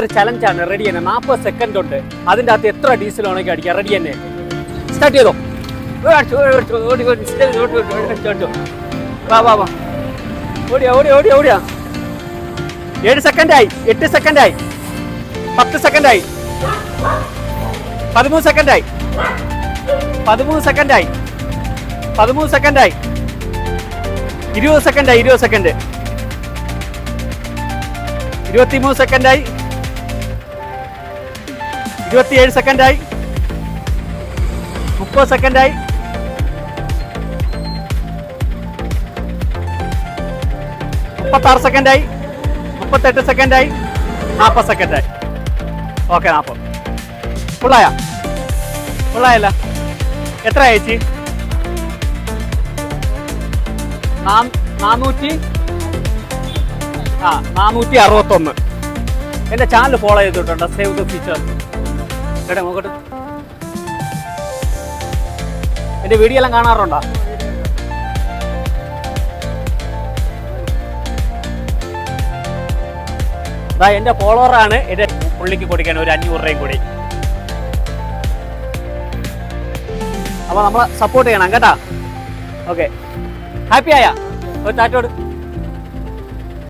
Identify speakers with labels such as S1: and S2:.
S1: ഒരു ചലഞ്ചാണ് റെഡി തന്നെ. നാൽപ്പത് സെക്കൻഡ് ഉണ്ട്. അതിന്റെ അകത്ത് എത്ര ഡീസൽ വേണമെങ്കിൽ അടിക്കാം. റെഡി തന്നെ. സ്റ്റാർട്ട് ചെയ്തോ. ഏഴ് സെക്കൻഡായി എട്ട് സെക്കൻഡായി പത്ത് സെക്കൻഡായി പതിമൂന്ന് സെക്കൻഡായി പതിമൂന്ന് സെക്കൻഡായി പതിമൂന്ന് സെക്കൻഡായി ഇരുപത് സെക്കൻഡായി ഇരുപത് സെക്കൻഡ് ഇരുപത്തിമൂന്ന് സെക്കൻഡായി ഇരുപത്തിയേഴ് സെക്കൻഡായി. മുപ്പത് സെക്കൻഡായി. മുപ്പത്താറ് സെക്കൻഡായി. മുപ്പത്തെട്ട് സെക്കൻഡായി. നാൽപ്പത് സെക്കൻഡായി. ഓക്കെ നാൽപ്പത് ഫുള്ളായ? ഫുള്ളായല്ല. എത്ര ചേച്ചി? നാനൂറ്റി ആ നാനൂറ്റി അറുപത്തൊന്ന്. എന്റെ ചാനൽ ഫോളോ ചെയ്തിട്ടുണ്ട്? സേവ് ദ ഫീച്ചർ എവിടെ നോക്കട്ടെ. എന്റെ വീഡിയോ എല്ലാം കാണാറുണ്ടോ? അതാ എന്റെ ഫോളോവറാണ് എന്റെ പുള്ളിക്ക് കൊടുക്കാൻ ഒരു അഞ്ഞൂറ് രൂപയും കൂടി. അപ്പൊ നമ്മളെ സപ്പോർട്ട് ചെയ്യണം കേട്ടാ? ഓക്കെ ഹാപ്പി ആയ? ഒരു ടാറ്റോട്